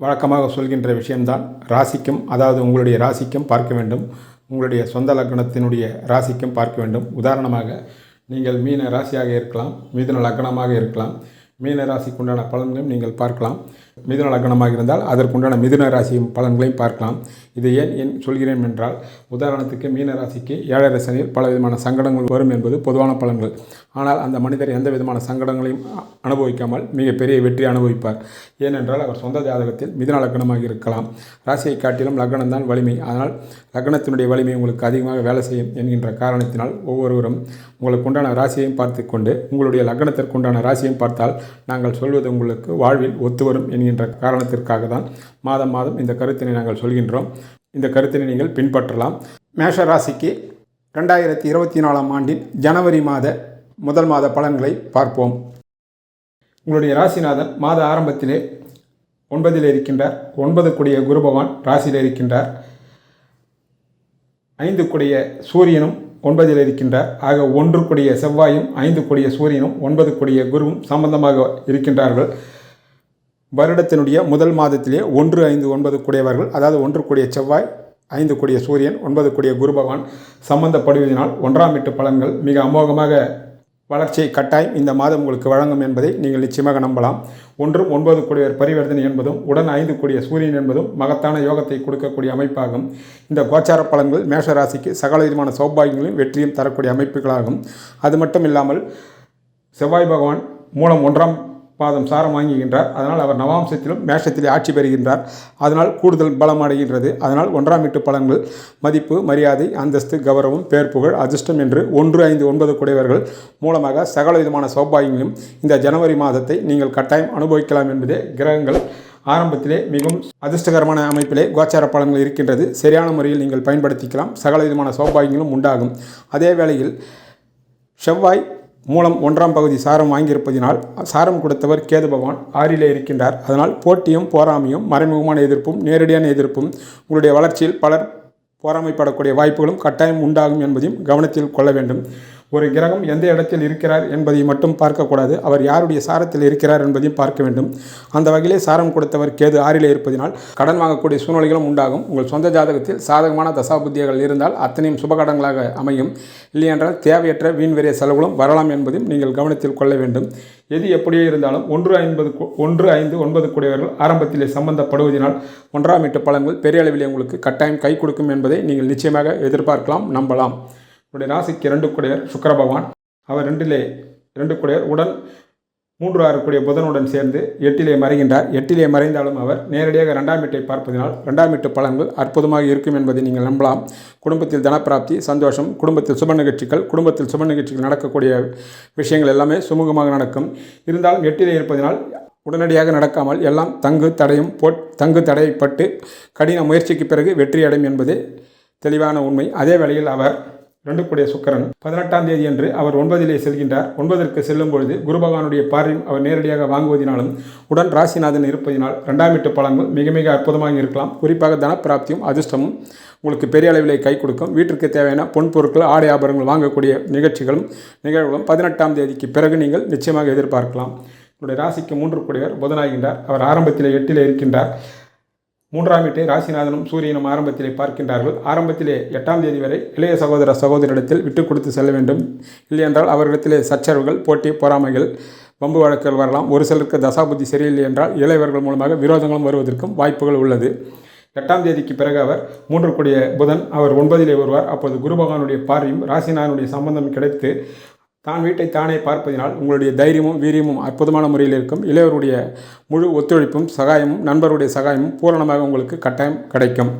வழக்கமாக சொல்கின்ற விஷயம்தான் ராசிக்கும் அதாவது உங்களுடைய ராசிக்கும் பார்க்க வேண்டும். உங்களுடைய சொந்த லக்னத்தினுடைய ராசிக்கும் பார்க்க வேண்டும். உதாரணமாக நீங்கள் மீன ராசியாக இருக்கலாம் மிதுன லக்னமாக இருக்கலாம். மீன ராசிக்குண்டான பலன்களையும் நீங்கள் பார்க்கலாம். மிதுன லக்னமாக இருந்தால் அதற்குண்டான மிதுன ராசியும் பலன்களையும் பார்க்கலாம். இது ஏன் ஏன் சொல்கிறேன் என்றால் உதாரணத்துக்கு மீன ராசிக்கு ஏழரை சனியில் பல விதமான சங்கடங்கள் வரும் என்பது பொதுவான பலன்கள். ஆனால் அந்த மனிதர் எந்த விதமான சங்கடங்களையும் அனுபவிக்காமல் மிகப்பெரிய வெற்றி அனுபவிப்பார். ஏனென்றால் அவர் சொந்த ஜாதகத்தில் மிதன லக்னமாக இருக்கலாம். ராசியை காட்டிலும் லக்னம் தான் வலிமை. அதனால் லக்னத்தினுடைய வலிமை உங்களுக்கு அதிகமாக வேலை செய்யும் என்கின்ற காரணத்தினால் ஒவ்வொருவரும் உங்களுக்கு உண்டான ராசியையும் பார்த்து கொண்டு உங்களுடைய லக்னத்திற்குண்டான ராசியையும் பார்த்தால் நாங்கள் சொல்வது உங்களுக்கு வாழ்வில் ஒத்து வரும் என்கின்ற காரணத்திற்காக தான் மாதம் மாதம் இந்த கருத்தினை நாங்கள் சொல்கின்றோம். இந்த கருத்தினை நீங்கள் பின்பற்றலாம். மேஷ ராசிக்கு ரெண்டாயிரத்தி இருபத்தி நாலாம் ஆண்டின் ஜனவரி மாத முதல் மாத பலன்களை பார்ப்போம். உங்களுடைய ராசிநாதன் மாத ஆரம்பத்திலே ஒன்பதில் இருக்கின்றார். ஒன்பது கூடிய குரு பகவான் ராசியில் இருக்கின்றார். ஐந்து கூடிய சூரியனும் ஒன்பதில் இருக்கின்றார். ஆக ஒன்று கூடிய செவ்வாயும் ஐந்து கூடிய சூரியனும் ஒன்பது கூடிய குருவும் சம்பந்தமாக இருக்கின்றார்கள். வருடத்தினுடைய முதல் மாதத்திலே ஒன்று ஐந்து ஒன்பது கூடியவர்கள் அதாவது ஒன்று கூடிய செவ்வாய் ஐந்து கூடிய சூரியன் ஒன்பது கூடிய குரு பகவான் சம்பந்தப்படுவதனால் ஒன்றாம் எட்டு பலன்கள் மிக அமோகமாக வளர்ச்சியை கட்டாயம் இந்த மாதம் உங்களுக்கு வழங்கும் என்பதை நீங்கள் நிச்சயமாக நம்பலாம். ஒன்றும் ஒன்பது கூடியவர் பரிவர்த்தனை என்பதும் உடன் ஐந்து கூடிய சூரியன் என்பதும் மகத்தான யோகத்தை கொடுக்கக்கூடிய அமைப்பாகும். இந்த கோச்சார பலன்கள் மேஷ ராசிக்கு சகல விதமான சௌபாகியங்களையும் வெற்றியும் தரக்கூடிய அமைப்புகளாகும். அது மட்டும் இல்லாமல் செவ்வாய் பகவான் மூலம் ஒன்றாம் பாதம் சாரம் வாங்குகின்றார். அதனால் அவர் நவாம்சத்திலும் மேஷத்திலே ஆட்சி பெறுகின்றார். அதனால் கூடுதல் பலம் அடைகின்றது. அதனால் ஒன்றாம் வீட்டு பலன்கள் மதிப்பு மரியாதை அந்தஸ்து கௌரவம் பேர் புகழ் அதிர்ஷ்டம் என்று ஒன்று ஐந்து ஒன்பது குடையவர்கள் மூலமாக சகல விதமான சௌபாகியங்களும் இந்த ஜனவரி மாதத்தை நீங்கள் கட்டாயம் அனுபவிக்கலாம் என்பதே கிரகங்கள் ஆரம்பத்திலே மிகவும் அதிர்ஷ்டகரமான அமைப்பிலே கோச்சார பலன்கள் இருக்கின்றது. சரியான முறையில் நீங்கள் பயன்படுத்திக்கலாம். சகல விதமான சௌபாகியங்களும் உண்டாகும். அதே வேளையில் செவ்வாய் மூலம் ஒன்றாம் பகுதி சாரம் வாங்கியிருப்பதினால் சாரம் கொடுத்தவர் கேது பகவான் ஆறிலே இருக்கின்றார். அதனால் போட்டியும் போராமையும் மறைமுகமான எதிர்ப்பும் நேரடியான எதிர்ப்பும் உங்களுடைய வளர்ச்சியில் பலர் போராமைப்படக்கூடிய வாய்ப்புகளும் கட்டாயம் உண்டாகும் என்பதையும் கவனத்தில் கொள்ள வேண்டும். ஒரு கிரகம் எந்த இடத்தில் இருக்கிறார் என்பதை மட்டும் பார்க்கக்கூடாது. அவர் யாருடைய சாரத்தில் இருக்கிறார் என்பதையும் பார்க்க வேண்டும். அந்த வகையிலே சாரம் கொடுத்தவர் கேது ஆறிலே இருப்பதினால் கடன் வாங்கக்கூடிய சூழ்நிலைகளும் உண்டாகும். உங்கள் சொந்த ஜாதகத்தில் சாதகமான தசாபுத்தியங்கள் இருந்தால் அத்தனையும் சுபகடங்களாக அமையும். இல்லையென்றால் தேவையற்ற வீண் செலவுகளும் வரலாம் என்பதையும் நீங்கள் கவனத்தில் கொள்ள வேண்டும். எது எப்படியே இருந்தாலும் ஒன்று ஐம்பது ஒன்று ஐந்து ஒன்பது கூடியவர்கள் ஆரம்பத்திலே சம்பந்தப்படுவதனால் ஒன்றாம் எட்டு பலன்கள் பெரிய அளவிலே உங்களுக்கு கட்டாயம் கை கொடுக்கும் என்பதை நீங்கள் நிச்சயமாக எதிர்பார்க்கலாம் நம்பலாம். உடைய ராசிக்கு ரெண்டு குடையர் சுக்கர பகவான். அவர் ரெண்டிலே இரண்டு கூடியவர் உடன் மூன்று ஆறு கூடிய புதனுடன் சேர்ந்து எட்டிலே மறைகின்றார். எட்டிலே மறைந்தாலும் அவர் நேரடியாக ரெண்டாம் வீட்டை பார்ப்பதனால் ரெண்டாம் வீட்டு பலன்கள் அற்புதமாக இருக்கும் என்பதை நீங்கள் நம்பலாம். குடும்பத்தில் தனப்பிராப்தி சந்தோஷம் குடும்பத்தில் சுப நிகழ்ச்சிகள் குடும்பத்தில் சுப நிகழ்ச்சிகள் நடக்கக்கூடிய விஷயங்கள் எல்லாமே சுமூகமாக நடக்கும். இருந்தாலும் எட்டிலே இருப்பதனால் உடனடியாக நடக்காமல் எல்லாம் தங்கு தடையும் போட் தங்கு தடைப்பட்டு கடின முயற்சிக்கு பிறகு வெற்றி அடையும் என்பது தெளிவான உண்மை. அதே வேளையில் அவர் ரெண்டு சுக்கரன் பதினெட்டாம் தேதி அன்று அவர் ஒன்பதிலே செல்கின்றார். ஒன்பதற்கு செல்லும் பொழுது குரு பகவானுடைய பார்வையும் அவர் நேரடியாக வாங்குவதினாலும் உடன் ராசிநாதன் இருப்பதினால் ரெண்டாம் வீட்டு பழங்கள் மிக மிக அற்புதமாக இருக்கலாம். குறிப்பாக தனப்பிராப்தியும் அதிர்ஷ்டமும் உங்களுக்கு பெரிய அளவிலே கை கொடுக்கும். வீட்டிற்கு தேவையான பொன் பொருட்கள் ஆடை ஆபரணங்கள் வாங்கக்கூடிய நிகழ்ச்சிகளும் நிகழ்வுகளும் பதினெட்டாம் தேதிக்கு பிறகு நீங்கள் நிச்சயமாக எதிர்பார்க்கலாம். உங்களுடைய ராசிக்கு மூன்று கூடியவர் புதனாகின்றார். அவர் ஆரம்பத்தில் எட்டிலே இருக்கின்றார். மூன்றாம் வீட்டை ராசிநாதனும் சூரியனும் ஆரம்பத்திலே பார்க்கின்றார்கள். ஆரம்பத்திலே எட்டாம் தேதி வரை இளைய சகோதர சகோதரிடத்தில் விட்டு கொடுத்து செல்ல வேண்டும். இல்லையென்றால் அவர்களிடத்திலே சச்சரவுகள் போட்டி பொறாமைகள் வம்பு வழக்குகள் வரலாம். ஒரு சிலருக்கு தசாபுத்தி சரியில்லை என்றால் இளையவர்கள் மூலமாக விரோதங்களும் வருவதற்கும் வாய்ப்புகள் உள்ளது. எட்டாம் தேதிக்கு பிறகு அவர் மூன்று கூடிய புதன் அவர் ஒன்பதிலே வருவார். அப்போது குரு பகவானுடைய பார்வையும் ராசிநாதனுடைய சம்பந்தம் கிடைத்து தான் வீட்டை தானே பார்ப்பதினால் உங்களுடைய தைரியமும் வீரியமும் அற்புதமான முறையில் இருக்கும். இளையவருடைய முழு ஒத்துழைப்பும் சகாயமும் நண்பருடைய சகாயமும் பூரணமாக உங்களுக்கு கட்டாயம் கிடைக்கும்.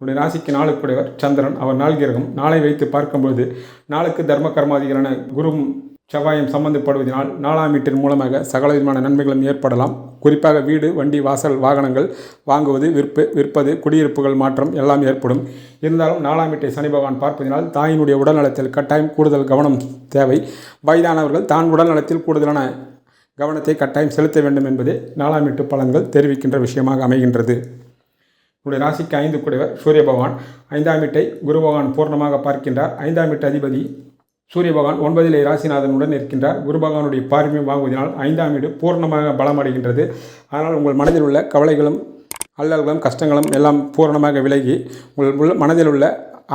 உங்களுடைய ராசிக்கு நாளுக்குடையவர் சந்திரன். அவர் நாள் கிரகம். நாளை வைத்து பார்க்கும்போது நாளுக்கு தர்ம கர்மாதிகரான குருவும் செவ்வாயம் சம்பந்தப்படுவதனால் நாலாம் வீட்டின் மூலமாக சகல விதமான நன்மைகளும் ஏற்படலாம். குறிப்பாக வீடு வண்டி வாசல் வாகனங்கள் வாங்குவது விற்பு விற்பது குடியிருப்புகள் மாற்றம் எல்லாம் ஏற்படும். இருந்தாலும் நாலாம் வீட்டை சனி பகவான் பார்ப்பதினால் தாயினுடைய உடல்நலத்தில் கட்டாயம் கூடுதல் கவனம் தேவை. வயதானவர்கள் தான் உடல்நலத்தில் கூடுதலான கவனத்தை கட்டாயம் செலுத்த வேண்டும் என்பதே நாலாம் வீட்டு பலன்கள் தெரிவிக்கின்ற விஷயமாக அமைகின்றது. உடைய ராசிக்கு ஐந்து கூடியவர் சூரிய பகவான். ஐந்தாம் வீட்டை குரு பகவான் பூர்ணமாக பார்க்கின்றார். ஐந்தாம் வீட்டு அதிபதி சூரிய பகவான் ஒன்பதிலே ராசிநாதனுடன் இருக்கின்றார் குரு பகவானுடைய பார்வையும் வாங்குவதனால் ஐந்தாம் வீடு பூர்ணமாக பலமடைகின்றது. ஆனால் உங்கள் மனதில் உள்ள கவலைகளும் அல்லல்களும் கஷ்டங்களும் எல்லாம் பூரணமாக விலகி உங்கள் உள்ள மனதில் உள்ள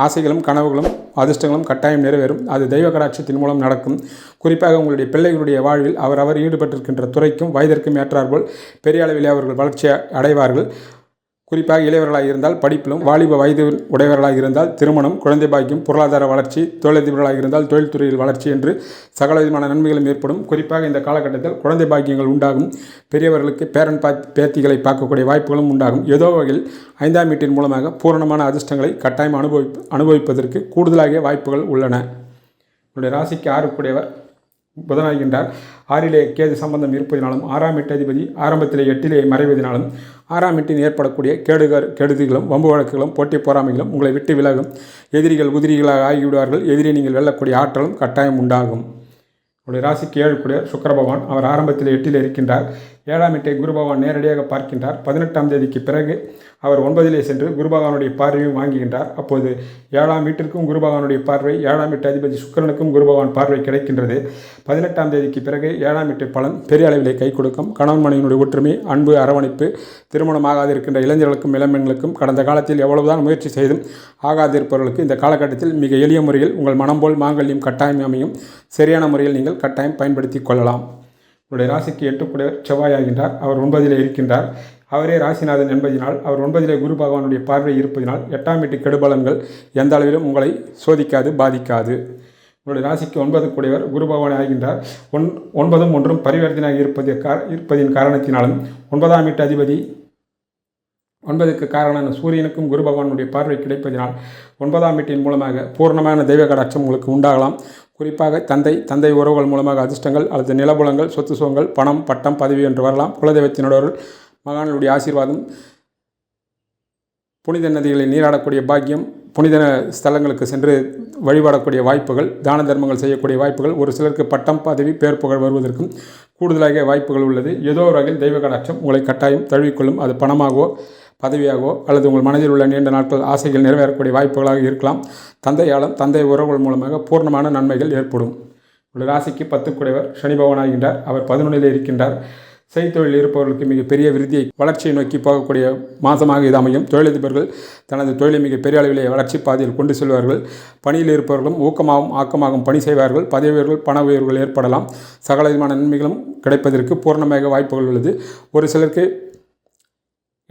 ஆசைகளும் கனவுகளும் அதிர்ஷ்டங்களும் கட்டாயம் நிறைவேறும். அது தெய்வ கடாட்சத்தின் மூலம் நடக்கும். குறிப்பாக உங்களுடைய பிள்ளைகளுடைய வாழ்வில் அவர் அவர் ஈடுபட்டிருக்கின்ற துறைக்கும் வயதிற்கும் ஏற்றாற்போல் பெரிய அளவிலே அவர்கள் வளர்ச்சி அடைவார்கள். குறிப்பாக இளையவர்களாக இருந்தால் படிப்பிலும் வாலிப வயது உடையவர்களாக இருந்தால் திருமணம் குழந்தை பாக்கியம் பொருளாதார வளர்ச்சி தொழிலதிபர்களாக இருந்தால் தொழில்துறையில் வளர்ச்சி என்று சகல விதமான நன்மைகளும் ஏற்படும். குறிப்பாக இந்த காலகட்டத்தில் குழந்தை பாக்கியங்கள் உண்டாகும். பெரியவர்களுக்கு பேரன் பா பேத்திகளை பார்க்கக்கூடிய வாய்ப்புகளும் உண்டாகும். ஏதோ வகையில் ஐந்தாம் வீட்டின் மூலமாக பூரணமான அதிர்ஷ்டங்களை கட்டாயம் அனுபவி அனுபவிப்பதற்கு கூடுதலாக வாய்ப்புகள் உள்ளன. உங்களுடைய ராசிக்கு ஆறுக்குடையவர் புதனாகின்றார். ஆறிலே கேது சம்பந்தம் இருப்பதினாலும் ஆறாம் எட்டு அதிபதி ஆரம்பத்திலே எட்டிலே மறைவதினாலும் ஆறாம் எட்டில் ஏற்படக்கூடிய கேடுகர் கெடுதிகளும் வம்பு வழக்குகளும் போட்டி போராமைகளும் உங்களை விட்டு விலகும். எதிரிகள் உதிரிகளாக ஆகிவிடுவார்கள். எதிரி நீங்கள் வெல்லக்கூடிய ஆற்றலும் கட்டாயம் உண்டாகும். உங்களுடைய ராசிக்கு ஏழு கூடிய சுக்கர பகவான் அவர் ஆரம்பத்தில் எட்டில் இருக்கின்றார். ஏழாம் எட்டை குரு பகவான் நேரடியாக பார்க்கின்றார். பதினெட்டாம் தேதிக்கு பிறகு அவர் ஒன்பதிலே சென்று குரு பகவானுடைய பார்வையும் வாங்குகின்றார். அப்போது ஏழாம் வீட்டிற்கும் குரு பகவானுடைய பார்வை ஏழாம் வீட்டு அதிபதி சுக்கரனுக்கும் குரு பகவான் பார்வை கிடைக்கின்றது. பதினெட்டாம் தேதிக்கு பிறகு ஏழாம் வீட்டு பலன் பெரிய அளவிலே கை கொடுக்கும். கணவன் மனைவியினுடைய ஒற்றுமை அன்பு அரவணைப்பு திருமணமாகாது இருக்கின்ற இளைஞர்களுக்கும் இளம்பெண்களுக்கும் கடந்த காலத்தில் எவ்வளவுதான் முயற்சி செய்தும் ஆகாதிருப்பவர்களுக்கு இந்த காலகட்டத்தில் மிக எளிய முறையில் உங்கள் மனம் போல் மாங்கல்யம் கட்டாயம் அமையும். சரியான முறையில் நீங்கள் கட்டாயம் பயன்படுத்தி கொள்ளலாம். உங்களுடைய ராசிக்கு எட்டுக்குடையவர் செவ்வாயாகின்றார். அவர் ஒன்பதிலே இருக்கின்றார். அவரே ராசிநாதன் என்பதினால் அவர் ஒன்பதிலே குரு பகவானுடைய பார்வை இருப்பதினால் எட்டாம் வீட்டு கெடுபலன்கள் எந்த அளவிலும் உங்களை சோதிக்காது பாதிக்காது. உங்களுடைய ராசிக்கு ஒன்பது கூடியவர் குரு பகவான் ஆகின்றார். ஒன் ஒன்பதும் ஒன்றும் பரிவர்த்தனையாக இருப்பது கா இருப்பதின் காரணத்தினாலும் ஒன்பதாம் வீட்டு அதிபதி ஒன்பதுக்கு காரணம் சூரியனுக்கும் குரு பகவானுடைய பார்வை கிடைப்பதினால் ஒன்பதாம் வீட்டின் மூலமாக பூர்ணமான தெய்வ கடாட்சம் உங்களுக்கு உண்டாகலாம். குறிப்பாக தந்தை தந்தை உறவுகள் மூலமாக அதிர்ஷ்டங்கள் அல்லது நிலபுலங்கள் சொத்து சுகங்கள் பணம் பட்டம் பதவி என்று வரலாம். குலதெய்வத்தினோடர்கள் மகான்களுடைய ஆசீர்வாதம் புனித நதிகளில் நீராடக்கூடிய பாக்கியம் புனித ஸ்தலங்களுக்கு சென்று வழிபாடக்கூடிய வாய்ப்புகள் தான தர்மங்கள் செய்யக்கூடிய வாய்ப்புகள் ஒரு சிலருக்கு பட்டம் பதவி பேர் புகழ் வருவதற்கும் கூடுதலாக வாய்ப்புகள் உள்ளது. ஏதோ ஒரு வகையில் தெய்வ கடாட்சம் உங்களை கட்டாயம் தழுவிக்கொள்ளும். அது பணமாகவோ பதவியாகவோ அல்லது உங்கள் மனதில் உள்ள நீண்ட நாட்கள் ஆசைகள் நிறைவேறக்கூடிய வாய்ப்புகளாக இருக்கலாம். தந்தையாலும் தந்தை உறவுகள் மூலமாக பூர்ணமான நன்மைகள் ஏற்படும். உள்ள ராசிக்கு பத்து சனி பகவானாகின்றார் அவர் பதினொன்றில் இருக்கின்றார். செய்தொழில் இருப்பவர்களுக்கு மிகப்பெரிய விருதியை வளர்ச்சியை நோக்கி போகக்கூடிய மாதமாக இது அமையும். தொழிலதிபர்கள் தனது தொழிலை மிக பெரிய அளவிலே வளர்ச்சி பாதையில் கொண்டு செல்வார்கள். பணியில் இருப்பவர்களும் ஊக்கமாகவும் ஆக்கமாகவும் பணி செய்வார்கள். பதவி உயர்வுகள் பண உயர்வுகள் ஏற்படலாம். சகல விதமான நன்மைகளும் கிடைப்பதற்கு பூர்ணமாக வாய்ப்புகள் உள்ளது. ஒரு சிலருக்கு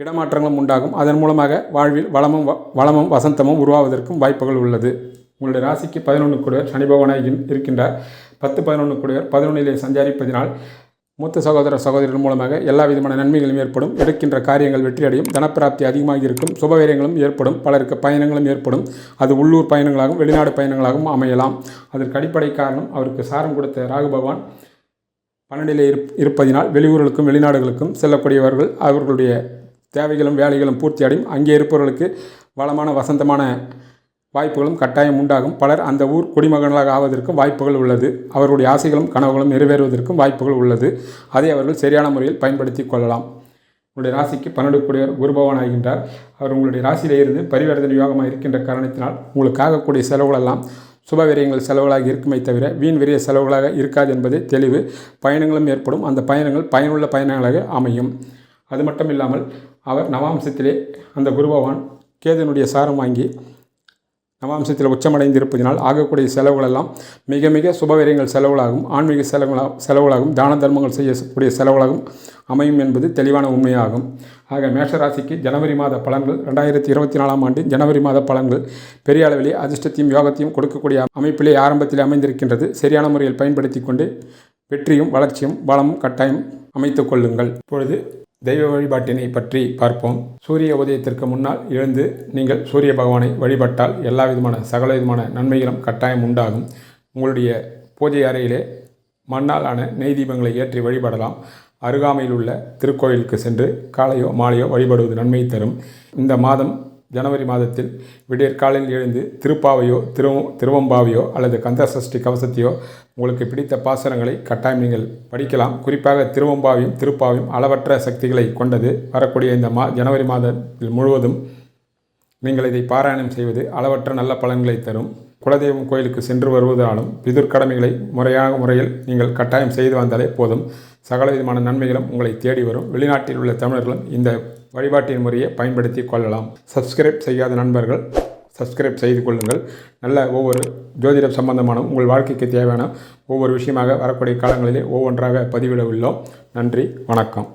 இடமாற்றங்களும் உண்டாகும். அதன் மூலமாக வாழ்வில் வளமும் வ- வளமும் வசந்தமும் உருவாவதற்கும் வாய்ப்புகள் உள்ளது. உங்களுடைய ராசிக்கு பதினொன்று கூடியவர் சனி பகவானாக இருக்கின்றார். பத்து பதினொன்று கூடியவர் பதினொன்றிலே சஞ்சாரிப்பதினால் மூத்த சகோதர சகோதரிகள் மூலமாக எல்லா விதமான நன்மைகளும் ஏற்படும். எடுக்கின்ற காரியங்கள் வெற்றியடையும். தனப்பிராப்தி அதிகமாக இருக்கும். சுபவீரியங்களும் ஏற்படும். பலருக்கு பயணங்களும் ஏற்படும். அது உள்ளூர் பயணங்களாகவும் வெளிநாடு பயணங்களாகவும் அமையலாம். அதற்கு அடிப்படை காரணம் அவருக்கு சாரம் கொடுத்த ராகு பகவான் பன்னெண்டிலே இருப் இருப்பதினால் வெளியூர்களுக்கும் வெளிநாடுகளுக்கும் செல்லக்கூடியவர்கள். அவர்களுடைய தேவைகளும் வேலைகளும் பூர்த்தி அடையும் அங்கே இருப்பவர்களுக்கு வளமான வசந்தமான வாய்ப்புகளும் கட்டாயம் உண்டாகும். பலர் அந்த ஊர் குடிமகன்களாக ஆவதற்கும் வாய்ப்புகள் உள்ளது. அவர்களுடைய ஆசைகளும் கனவுகளும் நிறைவேறுவதற்கும் வாய்ப்புகள் உள்ளது. அதை அவர்கள் சரியான முறையில் பயன்படுத்தி கொள்ளலாம். உங்களுடைய ராசிக்கு பன்னெண்டு கூடியவர் குருபவன் ஆகின்றார் அவர் உங்களுடைய ராசியிலிருந்து பரிவர்த்தனை யோகமாக இருக்கின்ற காரணத்தினால் உங்களுக்கு ஆகக்கூடிய செலவுகளெல்லாம் சுப விரயங்கள் செலவுகளாக இருக்குமே தவிர வீண் விரிய செலவுகளாக இருக்காது என்பது தெளிவு. பயணங்களும் ஏற்படும். அந்த பயணங்கள் பயனுள்ள பயணங்களாக அமையும். அது மட்டும் இல்லாமல் அவர் நவாம்சத்திலே அந்த குருபவான் கேதனுடைய சாரம் வாங்கி நவாம்சத்தில் உச்சமடைந்திருப்பதினால் ஆகக்கூடிய செலவுகளெல்லாம் மிக மிக சுபவீரியங்கள் செலவுகளாகும் ஆன்மீக செலவுகளா செலவுகளாகும் தான தர்மங்கள் செய்யக்கூடிய செலவுகளாகும் அமையும் என்பது தெளிவான உண்மையாகும். ஆக மேஷராசிக்கு ஜனவரி மாத பலன்கள் ரெண்டாயிரத்தி இருபத்தி நாலாம் ஆண்டு ஜனவரி மாத பலன்கள் பெரிய அளவிலே அதிர்ஷ்டத்தையும் யோகத்தையும் கொடுக்கக்கூடிய அமைப்பிலே ஆரம்பத்தில் அமைந்திருக்கின்றது. சரியான முறையில் பயன்படுத்தி கொண்டு வெற்றியும் வளர்ச்சியும் பலமும் கட்டாயம் அமைத்துக் கொள்ளுங்கள். இப்பொழுது தெய்வ வழிபாட்டினை பற்றி பார்ப்போம். சூரிய உதயத்திற்கு முன்னால் எழுந்து நீங்கள் சூரிய பகவானை வழிபட்டால் எல்லா விதமான சகல விதமான நன்மைகளும் கட்டாயம் உண்டாகும். உங்களுடைய பூஜை அறையிலே மண்ணால் ஆன நெய் தீபங்களை ஏற்றி வழிபடலாம். அருகாமையில் உள்ள திருக்கோயிலுக்கு சென்று காலையோ மாலையோ வழிபடுவது நன்மை தரும். இந்த மாதம் ஜனவரி மாதத்தில் விடியற்காலில் எழுந்து திருப்பாவையோ திரு திருவம்பாவையோ அல்லது கந்த சஷ்டி கவசத்தையோ உங்களுக்கு பிடித்த பாசனங்களை கட்டாயம் நீங்கள் படிக்கலாம். குறிப்பாக திருவம்பாவையும் திருப்பாவையும் அளவற்ற சக்திகளை கொண்டது வரக்கூடிய இந்த மா ஜனவரி மாதத்தில் முழுவதும் நீங்கள் இதை பாராயணம் செய்வது அளவற்ற நல்ல பலன்களை தரும். குலதெய்வம் கோயிலுக்கு சென்று வருவதாலும் பிதுர் கடமைகளை முறையாக முறையில் நீங்கள் கட்டாயம் செய்து வந்தாலே போதும். சகல விதமான நன்மைகளும் உங்களை தேடி வரும். வெளிநாட்டில் உள்ள தமிழர்களும் இந்த வழிபாட்டின் முறையை பயன்படுத்தி கொள்ளலாம். சப்ஸ்கிரைப் செய்யாத நண்பர்கள் சப்ஸ்கிரைப் செய்து கொள்ளுங்கள். நல்ல ஒவ்வொரு ஜோதிடம் சம்பந்தமான உங்கள் வாழ்க்கைக்கு தேவையான ஒவ்வொரு விஷயமாக வரக்கூடிய காலங்களிலே ஒவ்வொன்றாக பதிவிட உள்ளோம். நன்றி வணக்கம்.